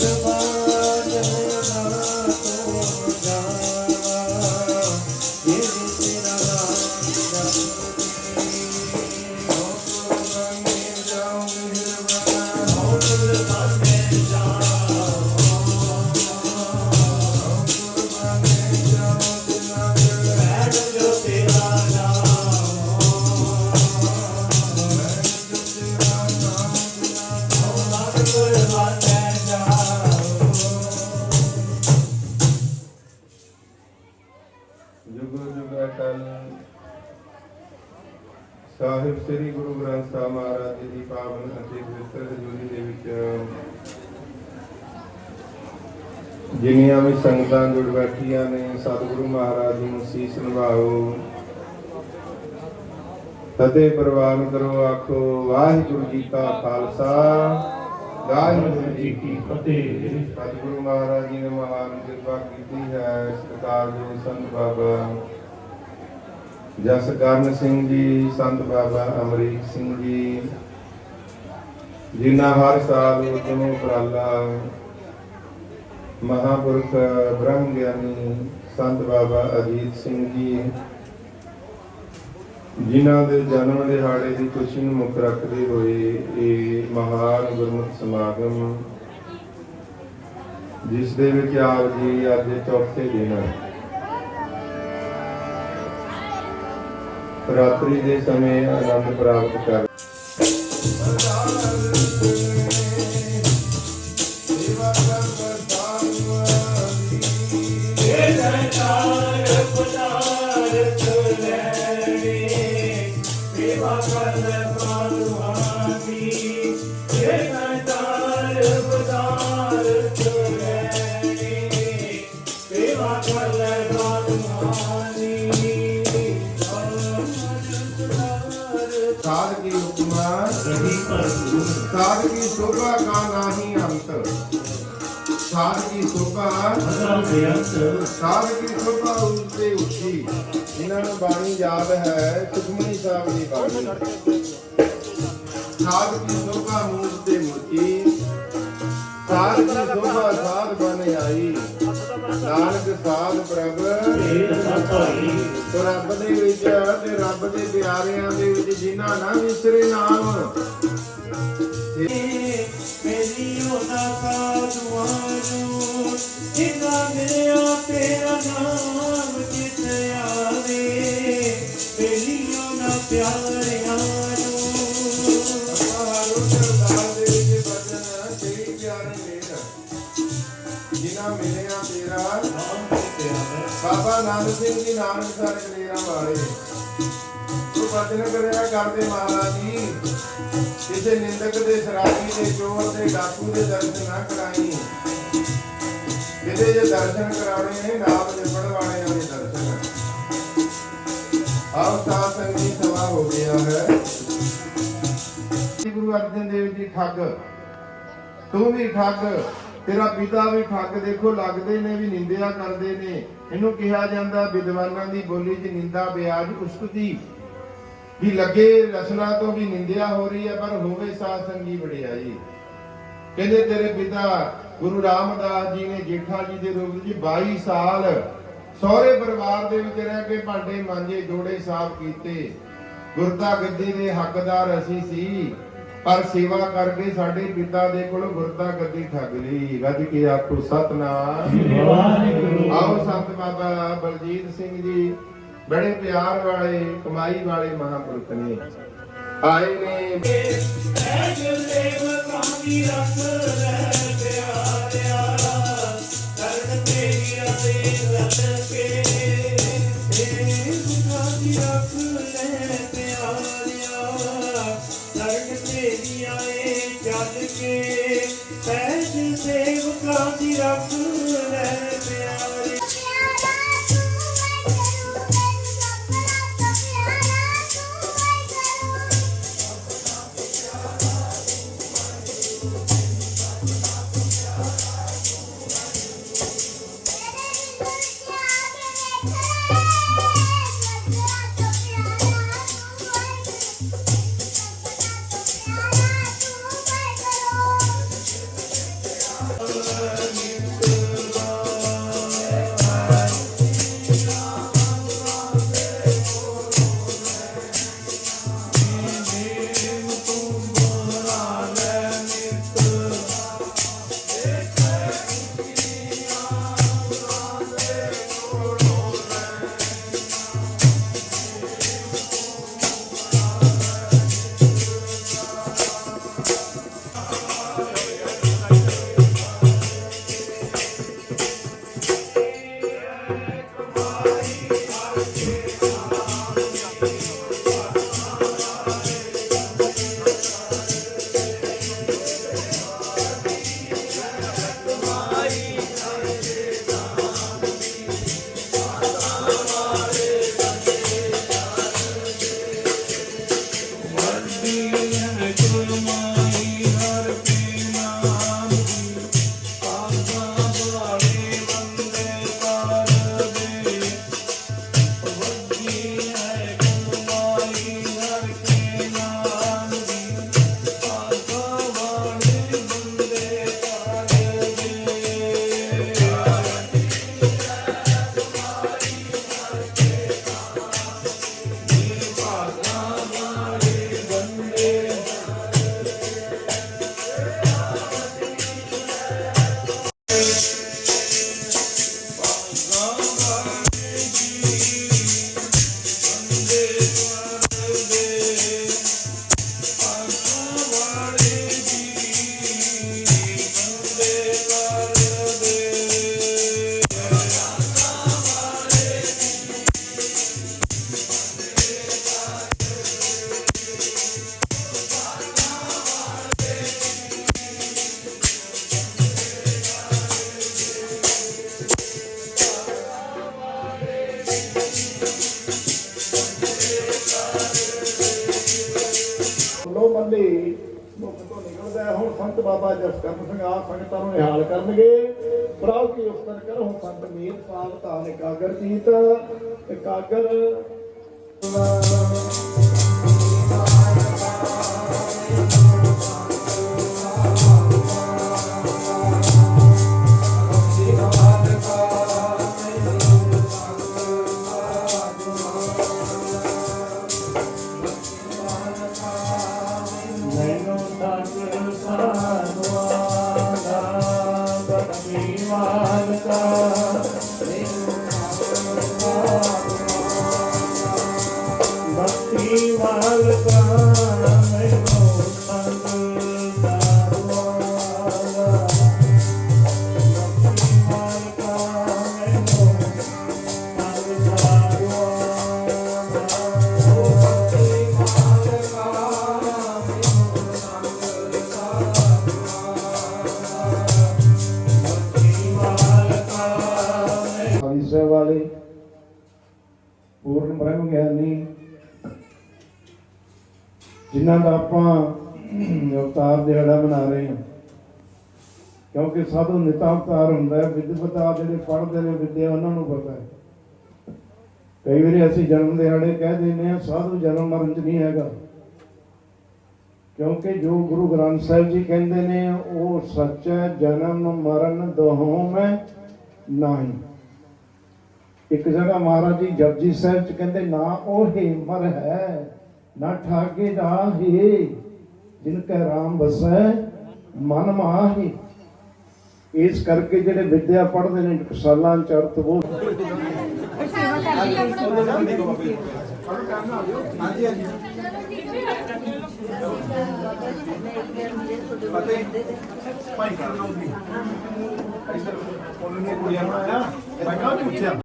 Guru ਜੁਗ ਜੁਗ ਅਟਲ। ਸਾਹਿਬ ਸ੍ਰੀ ਗੁਰੂ ਗ੍ਰੰਥ ਸਾਹਿਬ ਮਹਾਰਾਜ ਜੀ ਦੀ ਪਾਵਨ ਅਤੇ ਪਵਿੱਤਰ ਹਜ਼ੂਰੀ ਦੇ ਵਿੱਚ ਜਿੰਨੀਆਂ ਵੀ ਸੰਗਤਾਂ ਜੁੜ ਬੈਠੀਆਂ ਨੇ, ਸਤਿਗੁਰੂ ਮਹਾਰਾਜ ਜੀ ਨੂੰ ਸੀਸ ਨਿਭਾਓ। ਫਤਿਹ ਪ੍ਰਵਾਨ ਕਰੋ, ਆਖੋ, ਵਾਹਿਗੁਰੂ ਜੀ ਕਾ ਖਾਲਸਾ। ਵਾਹਿਗੁਰੂ ਜੀ ਕੀ ਫਤਿਹ ਸਤਿਗੁਰੂ ਮਹਾਰਾਜ ਜੀ ਨੇ ਮਹਾਨ ਕਿਰਪਾ ਕੀਤੀ ਹੈ ਸਤਿਕਾਰ ਦੇ ਸੰਤ ਬਾਬਾ ਜਸ ਕਰਨ ਸਿੰਘ ਜੀ ਸੰਤ ਬਾਬਾ ਅਮਰੀਕ ਸਿੰਘ ਜੀ ਜਿਨ੍ਹਾਂ ਹਰ ਸਾਲ ਉਦਮ ਉਪਰਾਲਾ ਮਹਾਪੁਰਖ ਬ੍ਰਹਮ ਗਿਆਨੀ ਸੰਤ ਬਾਬਾ ਅਜੀਤ ਸਿੰਘ ਜੀ ਜਿਨ੍ਹਾਂ ਦੇ ਜਨਮ ਦਿਹਾੜੇ ਦੀ ਖੁਸ਼ੀ ਨੂੰ ਮੁੱਖ ਰੱਖਦੇ ਹੋਏ ਇਹ ਮਹਾਨ ਗੁਰਮਤਿ ਸਮਾਗਮ, ਜਿਸ ਦੇ ਵਿੱਚ ਆਪ ਜੀ ਅੱਜ ਚੌਥੇ ਦਿਨ ਰਾਤਰੀ ਦੇ ਸਮੇਂ ਆਨੰਦ ਪ੍ਰਾਪਤ ਕਰ ਸ਼ੋਭਾ ਕਾ ਨਾਹੀ ਅੰਤ। ਸਾਧ ਕੀ ਸ਼ੋਭਾ ਸਾਧ ਕੀ ਸ਼ੋਭਾ ਉਸਤੇ ਉੱਚੀ ਇਹਨਾਂ ਨੂੰ ਬਾਣੀ ਯਾਦ ਹੈ ਸੁਖਮਨੀ ਸਾਹਿਬ ਦੀ ਬਾਣੀ। ਸਾਧ ਕੀ ਸ਼ੋਭਾ ਮੂਰਤ ਤੇ ਮੁੱਚੀ ਸਾਧ ਕੀ ਸ਼ੋਭਾ ਸਾਧ ਬਨ ਆਈ। ਨਾਨਕ ਸਾਧ ਪ੍ਰਭ। ਤੋ ਰੱਬ ਦੇ ਵਿੱਚ ਤੇ ਰੱਬ ਦੇ ਪਿਆਰਿਆਂ ਦੇ ਵਿੱਚ ਜਿਨ੍ਹਾਂ ਨਾ ਵਿਸਰੇ ਨਾਮ। ਮੇਰੀ ਉਹਦਾ ਕਾਦਵਾਰੂ ਜਿੰਨਾ ਮਿਲਿਆ ਤੇਰਾ ਨਾਮ ਜਿਤ ਆਵੇ ਮੇਰੀ ਉਹਦਾ ਪਿਆਰਿਆਂ ਨੂੰ ਮਹਾਰੁ ਸਰਦਾਰ ਦੇ ਵਿੱਚ ਬਚਨ ਤੇਰੀ ਪਿਆਰੇ ਮੇਰ ਜਿਨ੍ਹਾਂ ਮਿਲਿਆ ਤੇਰਾ ਨਾਮ ਤੇ ਆਵੇ ਬਾਬਾ ਨਾਨਕ ਸਿੰਘ ਜੀ ਨਾਨਕ ਸਾਰੇ ਬਚਨ ਕਰਿਆ ਕਰਦੇ ਮਹਾਰਾਜ ਕਿਸੇ ਨਿੰਦਕ ਦੇ ਸ਼ਰਾਬੀ ਦੇ ਚੋਰ ਦੇ ਡਾਕੂ ਦੇ ਦਰਸ਼ਨ ਨਾ ਕਰਾਈ ਜਿਹਦੇ ਜੇ ਦਰਸ਼ਨ ਕਰਾਉਣੇ ਨੇ, ਨਾਮ ਦੇ ਪੜਵਾਣੇ ਦੇ ਦਰਸ਼ਨ। ਆਪ ਸਾਧ ਸੰਗੀ ਸਭਾ ਹੋ ਗਿਆ ਹੈ ਗੁਰੂ ਅਰਜਨ ਦੇਵ ਜੀ ਠੱਗ। ਤੂੰ ਵੀ ਠੱਗ, ਤੇਰਾ ਪਿਤਾ ਵੀ ਠੱਗ। ਦੇਖੋ, ਲੱਗਦੇ ਨੇ ਵੀ ਨਿੰਦਿਆ ਕਰਦੇ ਨੇ। ਇਹਨੂੰ ਕਿਹਾ ਜਾਂਦਾ, ਵਿਦਵਾਨਾਂ ਦੀ ਬੋਲੀ 'ਚ ਨਿੰਦਾ ਬਿਆਜ ਉਸਤਤੀ ਵੀ ਲੱਗੇ ਰਸਨਾ ਤੋਂ ਵੀ ਨਿੰਦਿਆ ਹੋ ਰਹੀ ਹੈ ਪਰ ਹੋਵੇ ਸਾਧ ਸੰਗੀ ਵਡਿਆਈ। ਕਹਿੰਦੇ ਤੇਰੇ ਪਿਤਾ ਗੁਰੂ ਰਾਮਦਾਸ ਜੀ ਨੇ ਜੇਠਾ ਜੀ ਦੇ ਰੂਪ ਵਿੱਚ 22 ਸਾਲ ਸਹੁਰੇ ਪਰਿਵਾਰ ਦੇ ਵਿੱਚ ਰਹਿ ਕੇ ਭਾਂਡੇ ਮਾਂਜੇ ਜੋੜੇ ਸਾਫ਼ ਕੀਤੇ। ਗੁਰਤਾ ਗੱਦੀ ਦੇ ਹੱਕਦਾਰ ਅਸੀਂ ਸੀ ਪਰ ਸੇਵਾ ਕਰਕੇ ਸਾਡੇ ਪਿਤਾ ਦੇ ਕੋਲ ਗੁਰਤਾ ਗੱਦੀ ਠੱਗ ਲਈ। ਗੱਜ ਕੇ ਆਖੋ ਸਤਨਾਮ। ਵਾਹਿਗੁਰੂ। ਆਓ ਸੰਤ ਬਾਬਾ ਬਲਜੀਤ ਸਿੰਘ ਜੀ। ਬੜੇ ਪਿਆਰ ਵਾਲੇ, ਕਮਾਈ ਵਾਲੇ ਮਹਾਪੁਰਖ ਨੇ। ਆਏ ਨੇ ਐ ਗੁਰਦੇਵ ਕਾਂਦੀ ਰੱਖ ਲੈ ਪਿਆਰਿਆ ਕਰਨ ਤੇਰੀਆ ਦੇ ਰਲ ਕੇ ਏ ਕਾਂਦੀ ਰੱਖ ਲੈ ਪਿਆਰਿਆ ਕਰਨ ਤੇਰੀਆ ਏ ਚੱਲ ਕੇ, ਪੈਜ ਸੇਵਕਾਂ ਦੀ ਰੱਖ ਬਾਬਾ ਜਸਕਰਨ ਸਿੰਘ ਆ ਸੰਗਤਾਂ ਨੂੰ ਨਿਹਾਲ ਕਰਨਗੇ। ਪ੍ਰਭ ਕੀ ਉਸਤਨ ਕਰੋ ਸੰਤ ਮੀਤ ਪਾਲ ਧਾਨ ਇਕਾਗਰ ਜੀਤ, ਇਕਾਗਰ ਜਿਨ੍ਹਾਂ ਦਾ ਆਪਾਂ ਅਵਤਾਰ ਦਿਹਾੜਾ ਮਨਾ ਰਹੇ ਹਾਂ। ਕਿਉਂਕਿ ਸਾਧੂ ਨਿਤਾ ਅਵਤਾਰ ਹੁੰਦਾ ਹੈ ਵਿਦਵਤਾ ਜਿਹੜੇ ਪੜ੍ਹਦੇ ਨੇ, ਵਿਦਿਆ ਉਹਨਾਂ ਨੂੰ ਪਤਾ ਹੈ। ਕਈ ਵਾਰੀ ਅਸੀਂ ਜਨਮ ਦਿਹਾੜੇ ਕਹਿ ਦਿੰਦੇ ਹਾਂ, ਸਾਧੂ ਜਨਮ ਮਰਨ ਚ ਨਹੀਂ ਹੈਗਾ। ਕਿਉਂਕਿ ਜੋ ਗੁਰੂ ਗ੍ਰੰਥ ਸਾਹਿਬ ਜੀ ਕਹਿੰਦੇ ਨੇ, ਉਹ ਸੱਚ ਹੈ, ਜਨਮ ਮਰਨ ਦੋਹੋਂ ਮੈਂ ਨਹੀਂ। ਇੱਕ ਜਗ੍ਹਾ ਮਹਾਰਾਜ ਜੀ ਜਪਜੀ ਸਾਹਿਬ ਚ ਕਹਿੰਦੇ, ਨਾ ਉਹ ਹੀ ਮਰ ਹੈ ਨਾ ਠਾਗੇ ਦਾ ਹੀ, ਜਿਨ ਕੈ ਰਾਮ ਬਸੈ ਮਨ ਮਾਹੀ। ਇਸ ਕਰਕੇ ਜਿਹੜੇ ਵਿਦਿਆ ਪੜ੍ਹਦੇ ਨੇ, ਟਕਸਾਲਾਂ ਚ ਅਰਥ ਉਹ ਭਾਈ ਕਰਨ ਨੂੰ ਵੀ ਇੱਧਰ ਉਹਨਾਂ ਨੇ ਕੁੜੀਆਂ ਬਣਾਇਆ ਮੈਂ ਕਹਾਂ ਕਿ